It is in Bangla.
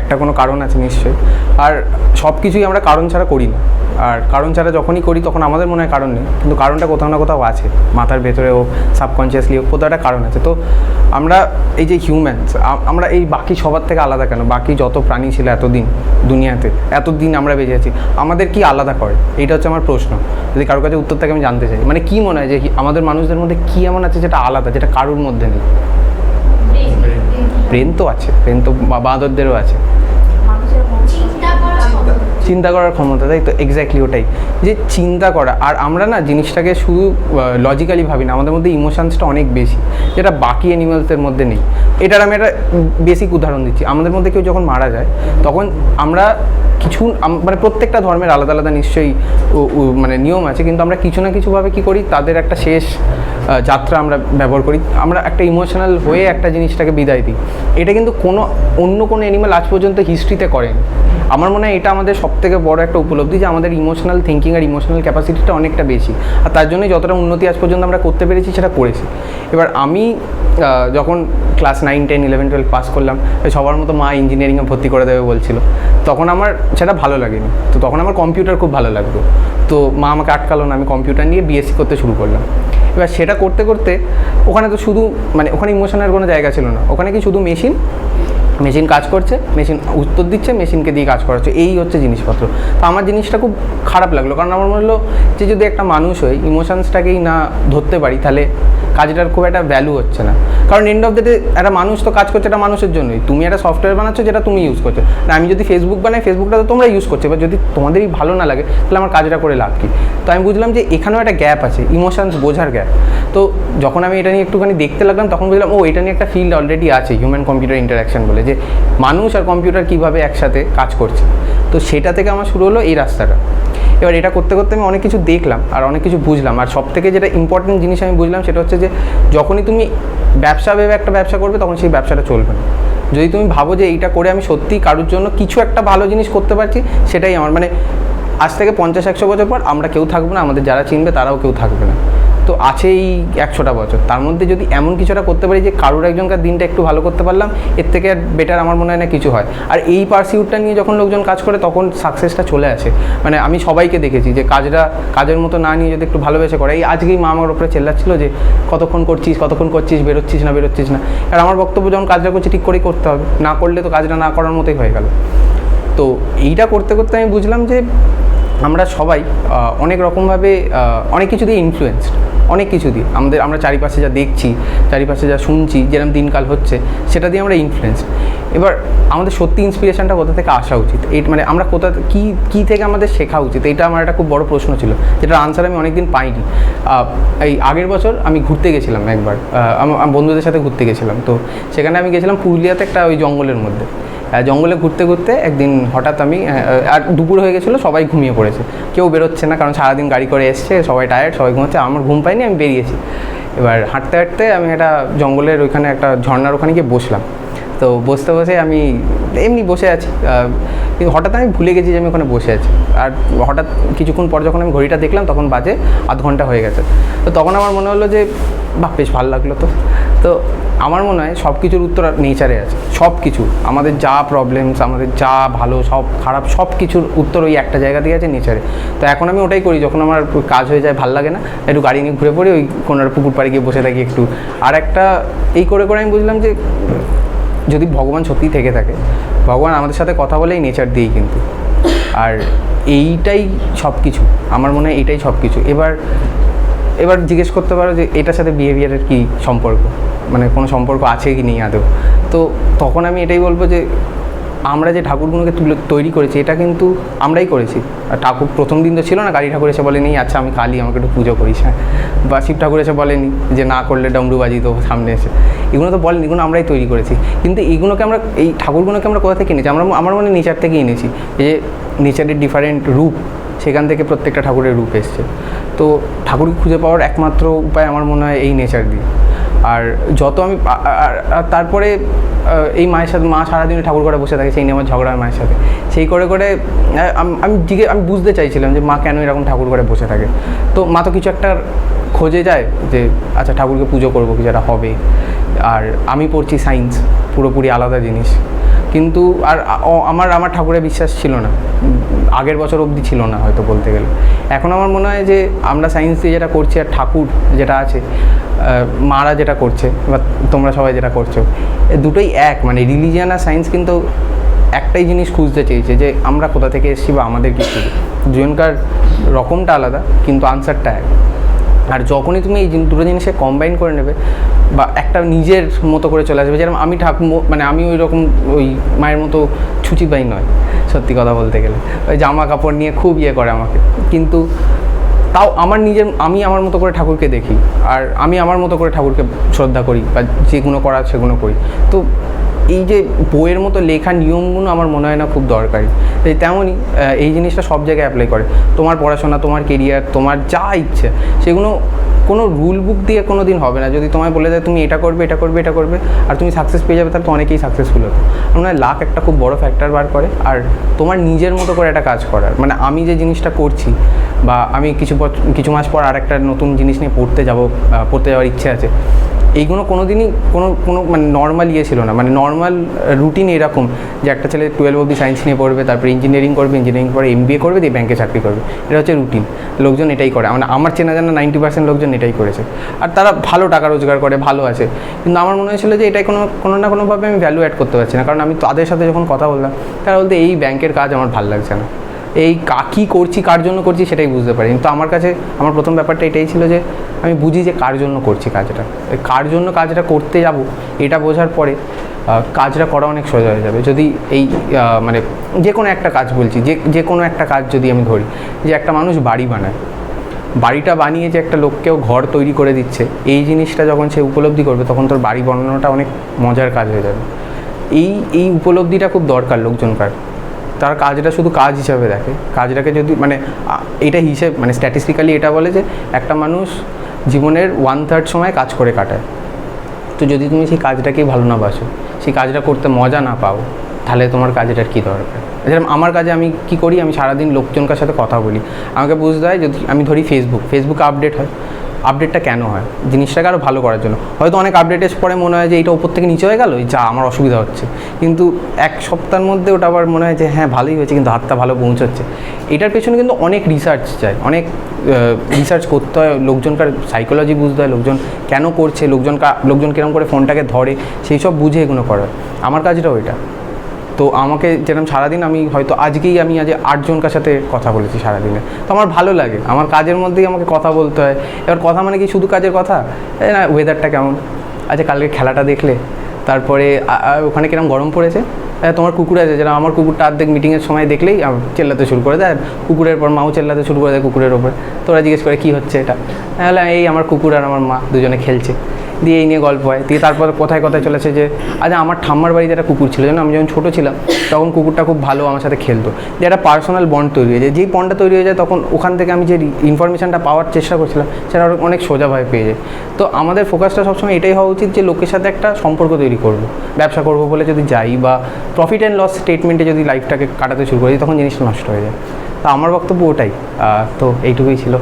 একটা কোনো কারণ আছে নিশ্চয়ই। আর সব কিছুই আমরা কারণ ছাড়া করি না। আর কারণ ছাড়া যখনই করি তখন আমাদের মনে হয় কারণ নেই। কিন্তু কারণটা কোথাও না কোথাও আছে। মাথার ভেতরে হোক সাবকনসিয়াসলি হোক, কোথাও একটা কারণ আছে। তো আমরা এই যে হিউম্যানস আমরা এই বাকি সবার থেকে আলাদা কেন? বাকি যত প্রাণী ছিল এতদিন দুনিয়াতে, এতদিন আমরা বেঁচে আছি, আমাদের কি আলাদা করে? এইটা হচ্ছে আমার প্রশ্ন। যদি কারোর কাছে উত্তর থেকে আমি জানতে চাই। মানে কি মনে হয় যে আমাদের মানুষদের মধ্যে কি এমন আছে যেটা আলাদা, যেটা কারোর মধ্যে নেই? ব্রেন তো আছে প্রেম তো বাঁদরদেরও আছে। চিন্তা করার ক্ষমতা তাই তো এক্স্যাক্টলি ওটাই। যে চিন্তা করা, আর আমরা না জিনিসটাকে শুধু লজিক্যালি ভাবি না, আমাদের মধ্যে ইমোশানসটা অনেক বেশি, যেটা বাকি অ্যানিমালসদের মধ্যে নেই। এটার আমি একটা বেসিক উদাহরণ দিচ্ছি, আমাদের মধ্যে কেউ যখন মারা যায়, তখন আমরা কিছু মানে প্রত্যেকটা ধর্মের আলাদা আলাদা নিশ্চয়ই মানে নিয়ম আছে, কিন্তু আমরা কিছু না কিছুভাবে কি করি, তাদের একটা শেষ যাত্রা আমরা ব্যবহার করি, আমরা একটা ইমোশনাল হয়ে একটা জিনিসটাকে বিদায় দিই। এটা কিন্তু কোনো, অন্য কোনো অ্যানিমাল আজ পর্যন্ত হিস্ট্রিতে করেনি। আমার মনে হয় এটা আমাদের সব থেকে বড় একটা উপলব্ধি যে আমাদের ইমোশনাল থিঙ্কিং আর ইমোশনাল ক্যাপাসিটিটা অনেকটা বেশি। আর তার জন্যই যতটা উন্নতি আজ পর্যন্ত আমরা করতে পেরেছি, সেটা করেছি। এবার আমি যখন class nine ten eleven twelve pass করলাম সবার মতো মা ইঞ্জিনিয়ারিংয়ে ভর্তি করে দেবে বলছিল। তখন আমার সেটা ভালো লাগেনি। তো তখন আমার কম্পিউটার খুব ভালো লাগতো। তো মা আমাকে আটকালো না, আমি কম্পিউটার নিয়ে বিএসসি করতে শুরু করলাম। এবার সেটা করতে করতে ওখানে তো শুধু মানে ওখানে ইমোশনের কোনো জায়গা ছিল না। ওখানে কি শুধু মেশিন মেশিন কাজ করছে, মেশিন উত্তর দিচ্ছে, মেশিনকে দিয়ে কাজ করাচ্ছে। এই হচ্ছে জিনিসপত্র। তো আমার জিনিসটা খুব খারাপ লাগল। কারণ আমার মনে হলো যে যদি একটা মানুষ হয় ইমোশানসটাকেই না ধরতে পারি, তাহলে কাজটার খুব একটা ভ্যালু হচ্ছে না। কারণ এন্ড অফ দ্য ডে একটা মানুষ তো কাজ করছে একটা মানুষের জন্যই। তুমি একটা সফটওয়্যার বানাচ্ছ যেটা তুমি ইউজ করছ। না আমি যদি ফেসবুক বানাই ফেসবুকটা তো তোমরা ইউজ করছ। এবার যদি তোমাদেরই ভালো না লাগে, তাহলে আমার কাজটা করে লাভ কী? তো আমি বুঝলাম যে এখানেও একটা গ্যাপ আছে ইমোশনস বোঝার গ্যাপ তো যখন আমি এটা নিয়ে একটুখানি দেখতে লাগলাম, তখন বুঝলাম, ও, এটা নিয়ে একটা ফিল্ড অলরেডি আছে হিউম্যান কম্পিউটার ইন্টারাকশন বলে, যে মানুষ আর কম্পিউটার কীভাবে একসাথে কাজ করছে। তো সেটা থেকে আমার শুরু হলো এই রাস্তাটা। এবার এটা করতে করতে আমি অনেক কিছু দেখলাম আর অনেক কিছু বুঝলাম। আর সব থেকে যেটা ইম্পর্টেন্ট জিনিস আমি বুঝলাম সেটা হচ্ছে যে, যখনই তুমি ব্যবসা ভেবে একটা ব্যবসা করবে, তখন সেই ব্যবসাটা চলবে না। যদি তুমি ভাবো যে এইটা করে আমি সত্যিই কারোর জন্য কিছু একটা ভালো জিনিস করতে পারছি, সেটাই আমার মানে আজ থেকে পঞ্চাশ, একশো বছর পর আমরা কেউ থাকব না, আমাদের যারা চিনবে তারাও কেউ থাকবে না। তো আছে এই একশোটা বছর। তার মধ্যে যদি এমন কিছুটা করতে পারি যে কারোর একজনকার দিনটা একটু ভালো করতে পারলাম, এর থেকে আর বেটার আমার মনে হয় না কিছু হয়। আর এই পার্সিউটটা নিয়ে যখন লোকজন কাজ করে, তখন সাকসেসটা চলে আসে। মানে আমি সবাইকে দেখেছি যে কাজটা কাজের মতো না নিয়ে যদি একটু ভালোবেসে করে, এই আজকেই মা আমার ওপরে চেল্লাচ্ছিল যে কতক্ষণ করছিস কতক্ষণ করছিস, বেরোচ্ছিস না বেরোচ্ছিস না। আর আমার বক্তব্য যখন কাজটা করছি, ঠিক করেই করতে হবে। না করলে তো কাজটা না করার মতোই হয়ে গেল। তো এইটা করতে করতে আমি বুঝলাম যে আমরা সবাই অনেক রকমভাবে অনেক কিছু দিয়ে ইনফ্লুয়েন্সড অনেক কিছু দিয়ে। আমাদের, আমরা চারিপাশে যা দেখছি, চারিপাশে যা শুনছি যেরকম দিনকাল হচ্ছে, সেটা দিয়ে আমরা ইনফ্লুয়েন্স এবার আমাদের সত্যি ইন্সপিরেশনটা কোথা থেকে আসা উচিত? এই মানে আমরা কোথা কী কী থেকে আমাদের শেখা উচিত? এটা আমার একটা খুব বড় প্রশ্ন ছিল। যেটার আনসার আমি অনেকদিন পাইনি। এই আগের বছর আমি ঘুরতে গেছিলাম একবার। আমার বন্ধুদের সাথে ঘুরতে গেছিলাম। তো সেখানে আমি গেছিলাম পুরুলিয়াতে একটা ওই জঙ্গলের মধ্যে। জঙ্গলে ঘুরতে ঘুরতে একদিন হঠাৎ আমি আর দুপুর হয়ে গেছিল, সবাই ঘুমিয়ে পড়েছে। কেউ বেরোচ্ছে না, কারণ সারাদিন গাড়ি করে এসছে, সবাই টায়ার্ড সবাই ঘুমাচ্ছে, আমার ঘুম পাইনি, আমি বেরিয়েছি। এবার হাঁটতে হাঁটতে আমি একটা জঙ্গলের ওইখানে একটা ঝর্নার ওখানে গিয়ে বসলাম। তো বসতে বসে আমি এমনি বসে আছি কিন্তু হঠাৎ আমি ভুলে গেছি যে আমি ওখানে বসে আছি। আর হঠাৎ কিছুক্ষণ পর যখন আমি ঘড়িটা দেখলাম, তখন বাজে আধ ঘণ্টা হয়ে গেছে। তো তখন আমার মনে হলো যে, বাহ, বেশ ভালো লাগল তো। তো আমার মনে হয় সব কিছুর উত্তর নেচারে আছে, সব কিছু। আমাদের যা প্রবলেমস আমাদের যা ভালো, সব খারাপ, সব কিছুর উত্তর ওই একটা জায়গা দিয়ে আছে নেচারে তো এখন আমি ওটাই করি, যখন আমার কাজ হয়ে যায়, ভালো লাগে না, একটু গাড়ি নিয়ে ঘুরে পড়ি, ওই কোনো একটা পুকুর পাড়ে গিয়ে বসে থাকি একটু। আর একটা এই করে করে আমি বুঝলাম যে, যদি ভগবান সত্যিই থেকে থাকে, ভগবান আমাদের সাথে কথা বলেই নেচার দিয়েই কিন্তু। আর এইটাই সব কিছু, আমার মনে হয় এটাই সব কিছু। এবার এবার জিজ্ঞেস করতে পারো যে, এটার সাথে বিহেভিয়ারের কি সম্পর্ক? মানে কোনো সম্পর্ক আছে কি নেই আদৌ? তো তখন আমি এটাই বলব যে, আমরা যে ঠাকুরগুলোকে তুলে তৈরি করেছি, এটা কিন্তু আমরাই করেছি। আর ঠাকুর প্রথম দিন তো ছিল না, কালী ঠাকুর এসে বলেনি আচ্ছা আমি কালী, আমাকে একটু পুজো করিস। হ্যাঁ। বা শিব ঠাকুর এসে বলেনি যে, না করলে ডমরু বাজি তো সামনে এসে। এগুলো তো বলেনি, এগুলো আমরাই তৈরি করেছি। কিন্তু এইগুলোকে আমরা, এই ঠাকুরগুলোকে আমরা কোথা থেকে এনেছি? আমরা, আমার মনে নেচার থেকে এনেছি যে নেচারের ডিফারেন্ট রূপ, সেখান থেকে প্রত্যেকটা ঠাকুরের রূপ এসছে। তো ঠাকুরকে খুঁজে পাওয়ার একমাত্র উপায় আমার মনে হয় এই নেচার দিয়ে। আর যত আমি তারপরে এই মায়ের সাথে, মা সারাদিন ঠাকুর করে বসে থাকে, সেই নিয়ে আমার ঝগড়া মায়ের সাথে। সেই করে করে আমি জিগে, আমি বুঝতে চাইছিলাম যে মা কেন এরকম ঠাকুর করে বসে থাকে। তো মা তো কিছু একটা খোঁজে যায় যে আচ্ছা ঠাকুরকে পুজো করব কিছু একটা হবে। আর আমি পড়ছি সায়েন্স পুরোপুরি আলাদা জিনিস। কিন্তু আর আমার আমার ঠাকুরের বিশ্বাস ছিল না। আগের বছর অবধি ছিল না হয়তো বলতে গেলে। এখন আমার মনে হয় যে আমরা সায়েন্স দিয়ে যেটা করছি আর ঠাকুর যেটা আছে মারা যেটা করছে, বা তোমরা সবাই যেটা করছ দুটোই এক। মানে রিলিজিয়ান আর সায়েন্স কিন্তু একটাই জিনিস খুঁজতে চেয়েছে যে আমরা কোথা থেকে এসেছি বা আমাদের কি শুরু দুজনকার রকমটা আলাদা, কিন্তু আনসারটা এক। আর যখনই তুমি এই দুটো জিনিসকে কম্বাইন করে নেবে বা একটা নিজের মতো করে চলে আসবে, যেরকম আমি ঠাকুর মানে আমি ওই রকম ওই মায়ের মতো ছুচিবাই নয়, সত্যি কথা বলতে গেলে। ওই জামা কাপড় নিয়ে খুব ইয়ে করে আমাকে। কিন্তু তাও আমার নিজের, আমি আমার মতো করে ঠাকুরকে দেখি। আর আমি আমার মতো করে ঠাকুরকে শ্রদ্ধা করি বা যেগুলো করার সেগুলো করি। তো এই যে বইয়ের মতো লেখা নিয়মগুলো আমার মনে হয় না খুব দরকারি। তাই তেমনই এই জিনিসটা সব জায়গায় অ্যাপ্লাই করে। তোমার পড়াশোনা, তোমার কেরিয়ার তোমার যা ইচ্ছে, সেগুলো কোনো রুল বুক দিয়ে কোনো দিন হবে না। যদি তোমায় বলে দেয় তুমি এটা করবে এটা করবে এটা করবে, আর তুমি সাকসেস পেয়ে যাবে, তাহলে তো অনেকেই সাকসেসফুল হতো মনে হয় লাক একটা খুব বড় ফ্যাক্টর বার করে, আর তোমার নিজের মতো করে একটা কাজ করার। মানে আমি যে জিনিসটা করছি, বা আমি কিছু কিছু মাস পর আর একটা নতুন জিনিস নিয়ে পড়তে যাব পড়তে যাওয়ার ইচ্ছে আছে এইগুলো কোনো দিনই কোনো কোনো মানে নর্মাল ইয়ে ছিল না। মানে নর্মাল রুটিন এরকম যে একটা ছেলে টুয়েলভ অবধি সায়েন্স নিয়ে পড়বে, তারপরে ইঞ্জিনিয়ারিং করবে ইঞ্জিনিয়ারিং পরে এম করবে, দিয়ে ব্যাংকে চাকরি করবে। এটা হচ্ছে রুটিন লোকজন এটাই করে। মানে আমার চেনা জানা নাইনটি পার্সেন্ট লোকজন এটাই করেছে। আর তারা ভালো টাকা রোজগার করে, ভালো আছে। কিন্তু আমার মনে হয়েছিল যে এটাই কোনো কোনো না কোনোভাবে আমি ভ্যালু অ্যাড করতে পারছি না। কারণ আমি তাদের সাথে যখন কথা বললাম, তারা বলতে, এই ব্যাংকের কাজ আমার ভালো লাগছে না। এই কা করছি, কার জন্য করছি সেটাই বুঝতে পারি কিন্তু আমার কাছে, আমার প্রথম ব্যাপারটা এটাই ছিল যে, আমি বুঝি যে কার জন্য করছি কাজটা। কার জন্য কাজটা করতে যাব, এটা বোঝার পরে কাজটা করা অনেক সোজা হয়ে যাবে। যদি এই মানে যে কোনো একটা কাজ বলছি, যে যে কোনো একটা কাজ যদি আমি ধরি, যে একটা মানুষ বাড়ি বানায়। বাড়িটা বানিয়ে যে একটা লোককেও ঘর তৈরি করে দিচ্ছে, এই জিনিসটা যখন সে উপলব্ধি করবে, তখন তোর বাড়ি বানানোটা অনেক মজার কাজ হয়ে যাবে। এই এই উপলব্ধিটা খুব দরকার লোকজনকার। তার কাজটা শুধু কাজ হিসাবে দেখে। কাজটাকে যদি মানে এটা হিসেব মানে স্ট্যাটিস্টিক্যালি এটা বলে যে একটা মানুষ জীবনের ওয়ান থার্ড সময় কাজ করে কাটায়। তো যদি তুমি সেই কাজটাকেই ভালো না বাসো, সেই কাজটা করতে মজা না পাও, তাহলে তোমার কাজটার কী দরকার? যেরকম আমার কাজে আমি কি করি? আমি সারাদিন লোকজনকার সাথে কথা বলি। আমাকে বুঝতে হয় যদি, আমি ধরি ফেসবুক ফেসবুকে আপডেট হয়। আপডেটটা কেন হয়? জিনিসটাকে আরও ভালো করার জন্য। হয়তো অনেক আপডেটের পরে মনে হয় যে এটা ওপর থেকে নিচে হয়ে গেল যা, আমার অসুবিধা হচ্ছে। কিন্তু এক সপ্তাহের মধ্যে ওটা আবার মনে হয় যে হ্যাঁ ভালোই হয়েছে, কিন্তু হাতটা ভালো পৌঁছচ্ছে। এটার পেছনে কিন্তু অনেক রিসার্চ চাই। অনেক রিসার্চ করতে হয়। লোকজনকার সাইকোলজি বুঝতে হয়, লোকজন কেন করছে লোকজন লোকজন কীরকম করে ফোনটাকে ধরে, সেই সব বুঝে এগুলো করা। আমার কাজটাও এটা। তো আমাকে যেরকম সারাদিন আমি হয়তো আজকেই আমি আজ আটজনকার সাথে কথা বলেছি সারাদিনে। তো আমার ভালো লাগে। আমার কাজের মধ্যেই আমাকে কথা বলতে হয়। এবার কথা মানে কি শুধু কাজের কথা? না ওয়েদারটা কেমন? আচ্ছা কালকে খেলাটা দেখলে। তারপরে ওখানে কিরম গরম পড়েছে? তোমার কুকুর আছে যেটা আমার কুকুরটা অর্ধেক মিটিংয়ের সময় দেখলেই চেল্লাতে শুরু করে দেয়। কুকুরের পর মাও চেল্লাতে শুরু করে দেয় কুকুরের ওপর তোরা জিজ্ঞেস করে, কী হচ্ছে এটা? তাহলে এই আমার কুকুর আর আমার মা দুজনে খেলছে। দিয়ে এই নিয়ে গল্প হয়। দিয়ে তারপর কোথায় কোথায় চলেছে যে আচ্ছা আমার ঠাম্মার বাড়িতে একটা কুকুর ছিল। জানো আমি যখন ছোটো ছিলাম, তখন কুকুরটা খুব ভালো আমার সাথে খেলতো। যে একটা পার্সোনাল বন্ড তৈরি হয়ে যায়। যেই বন্ডটা তৈরি হয়ে যায়, তখন ওখান থেকে আমি যে ইনফরমেশনটা পাওয়ার চেষ্টা করছিলাম, সেটা অনেক সোজাভাবে পেয়ে যায়। তো আমাদের ফোকাসটা সবসময় এটাই হওয়া উচিত যে, লোকের সাথে একটা সম্পর্ক তৈরি করব। ব্যবসা করব বলে যদি যাই বা প্রফিট অ্যান্ড লস স্টেটমেন্টে যদি লাইফটাকে কাটাতে শুরু করি, তখন জিনিসটা নষ্ট হয়ে যায়। তো আমার বক্তব্য ওটাই। তো এইটুকুই ছিল।